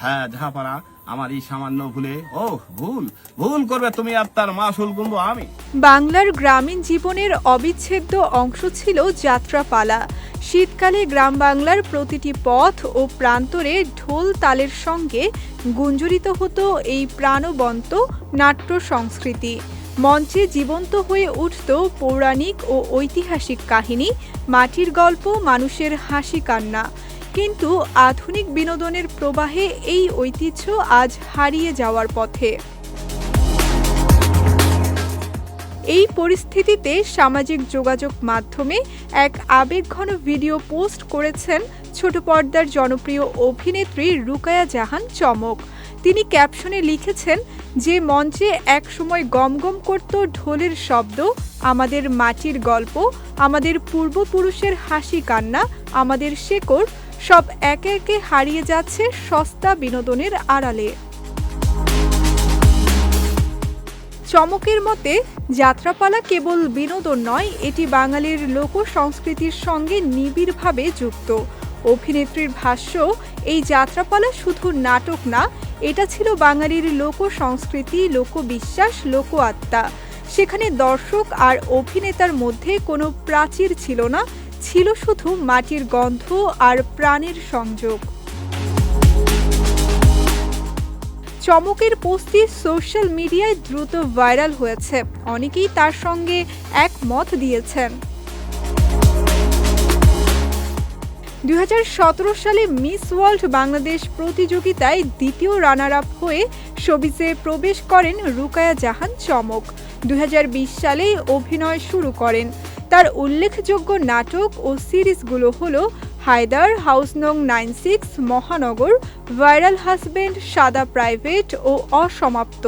হ্যাঁ ঝাপারা আমার এই সামান্য ভুলে। ও ভুল ভুল করবে তুমি আর তার মাসুল গুনবো আমি। বাংলার গ্রামীণ জীবনের অবিচ্ছেদ্য অংশ ছিল যাত্রাপালা। শীতকালে গ্রাম বাংলার প্রতিটি পথ ও প্রান্তরে ঢোল তালের সঙ্গে গুঞ্জরিত হতো এই প্রাণবন্ত নাট্য সংস্কৃতি। মঞ্চে জীবন্ত হয়ে উঠত পৌরাণিক ও ঐতিহাসিক কাহিনী, মাটির গল্প, মানুষের হাসি কান্না। কিন্তু আধুনিক বিনোদনের প্রবাহে এই ঐতিহ্য আজ হারিয়ে যাওয়ার পথে। এই পরিস্থিতিতে সামাজিক যোগাযোগ মাধ্যমে এক আবেগঘন ভিডিও পোস্ট করেছেন ছোট পর্দার জনপ্রিয় অভিনেত্রী রুকায়া জাহান চমক। তিনি ক্যাপশনে লিখেছেন, যে মঞ্চে এক একসময় গমগম করত ঢোলের শব্দ, আমাদের মাটির গল্প, আমাদের পূর্বপুরুষের হাসি কান্না, আমাদের শেকড় সব একে একে হারিয়ে যাচ্ছে সস্তা বিনোদনের আড়ালে। চমকের মতে, যাত্রাপালা কেবল বিনোদন নয়, এটি বাঙালির লোক সংস্কৃতির সঙ্গে নিবিড়ভাবে যুক্ত। অভিনেত্রীর ভাষ্য, এই যাত্রাপালা শুধু নাটক না, এটা ছিল বাঙালির লোক সংস্কৃতি লোকবিশ্বাস লোক আত্মা সেখানে দর্শক আর অভিনেতার মধ্যে কোনো প্রাচীর ছিল না ছিল শুধু মাটির গন্ধ আর প্রাণের সংযোগ। চমকের পোস্টটি সোশ্যাল মিডিয়ায় দ্রুত ভাইরাল হয়েছে। অনেকেই তার সঙ্গে একমত দিয়েছেন। দুই হাজার সতেরো সালে মিস ওয়ার্ল্ড বাংলাদেশ প্রতিযোগিতায় দ্বিতীয় রানার আপ হয়ে শোবিজে প্রবেশ করেন রুকায়া জাহান চমক। দুই হাজার বিশ সালে অভিনয় শুরু করেন। তার উল্লেখযোগ্য নাটক ও সিরিজগুলো হলো হায়দার, হাউস নং nine six, Mahanagar, viral husband সাদা প্রাইভেট ও অসমাপ্ত।